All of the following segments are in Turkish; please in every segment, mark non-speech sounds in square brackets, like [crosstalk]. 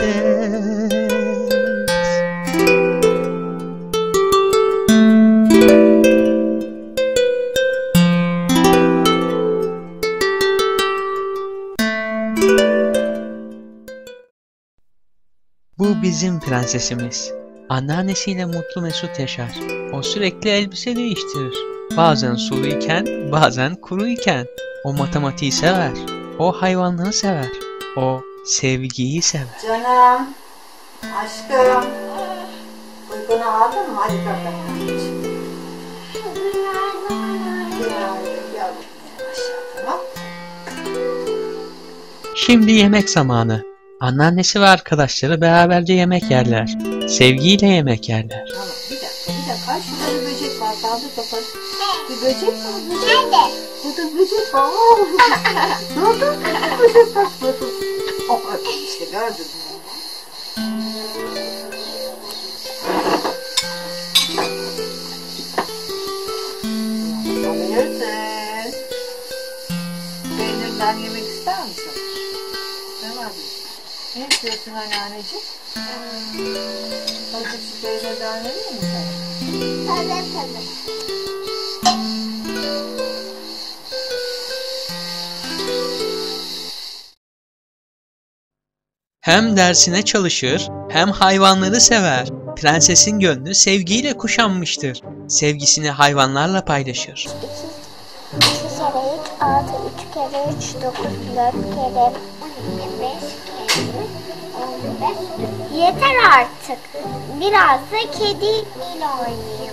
prenses. Bu bizim prensesimiz. Anneannesiyle mutlu mesut yaşar. O sürekli elbise değiştirir. Bazen sulu iken, bazen kuru iken. O matematiği sever. O hayvanları sever. O sevgiyi sever. Canım, aşkım. Uykunu aldın mı? Hadi bakalım. Şimdi yemek zamanı. Anneannesi ve arkadaşları beraberce yemek yerler. Sevgiyle yemek yerler. Tamam bir dakika bir dakika. Şurada bir böcek var. Kaldır kafanı. Bir böcek var. Böcek. Nerede? Burada böcek var. dur dur. Böcek bak. Dur. Oh işte gördün mü? Alabilirsin. Peynirden yemek ister misin? Tamam. Ne istiyorsun anneanneciğim? Şu peynirden vereyim mi sana? Tabii tabii. Hem dersine çalışır, hem hayvanları sever. Prensesin gönlü sevgiyle kuşanmıştır. Sevgisini hayvanlarla paylaşır. 2 kere 3, 6, 3 kere 3, 9, 4 kere 12, 5 kere 15. Yeter artık. Biraz da kediyle oynayayım.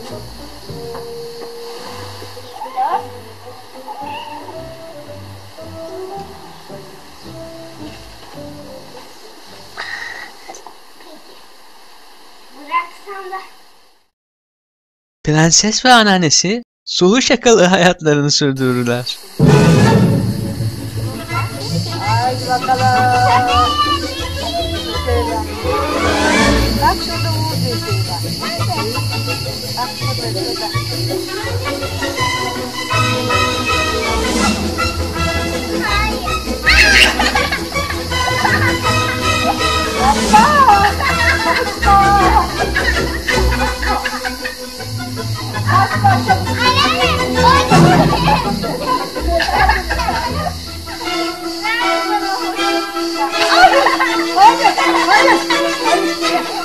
Prenses ve anneannesi sulu şakalı hayatlarını sürdürürler. Haydi bakalım. Bak şurada Uğur böceği var. Bak şurada şurada. [laughs]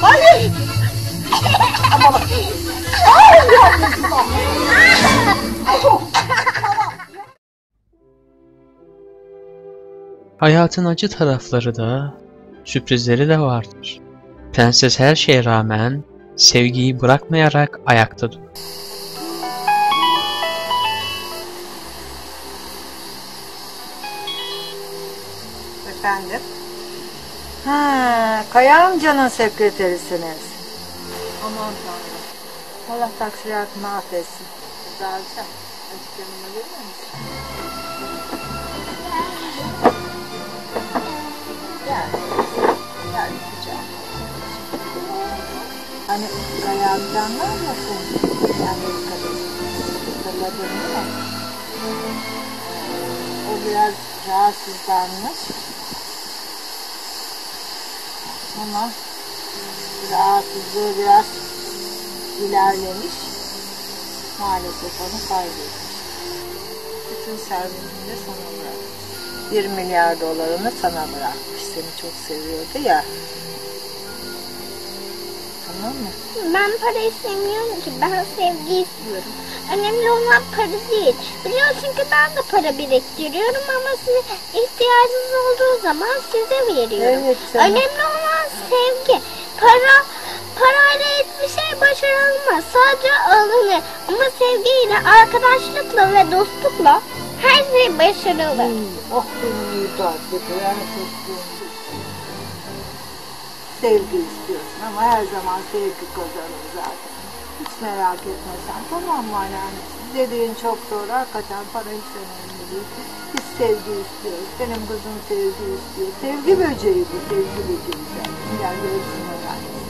Hayır. Ama bak. Ay yavrum. Hayatın acı tarafları da, sürprizleri de vardır. Prenses her şeye rağmen sevgiyi bırakmayarak ayakta durur. Efendim? Ha, Kaya amcanın sekreterisiniz. Aman tanrım. Allah taksiratını affetsin. Güzelce. Açık yanıma gelir misin? Gel. Gel kucağıma. Hani Kaya amcan var ya senin. Amerika'da. Hatırladın mi? O biraz rahatsızlanmış. Ama rahatsızlığı biraz ilerlemiş. Maalesef onu kaybetmiş. Bütün servetini de sana bırakmış. 1 milyar dolarını sana bırakmış. Seni çok seviyordu ya. Tamam mı? Ben para istemiyorum ki. Ben sevgi istiyorum. Önemli olan para değil. Biliyorsun ki ben de para biriktiriyorum ama size ihtiyacınız olduğu zaman size veriyorum. Evet canım. Önemli olan sevgi. Para parayla hiçbir şey başarılmaz. Sadece alınır. Ama sevgiyle, arkadaşlıkla ve dostlukla her şey başarılır. İyi tatlı. Yani çok Sevgi istiyorsun ama her zaman sevgi kazanır zaten. Hiç merak etme sen. Tamam mı anneanne? Dediğin çok doğru. Hakikaten para hiç önemli değil. Biz sevgi istiyoruz. Benim kızım sevgi istiyor. Sevgi böceği bu. Sevgi böceği görsün anneannesi.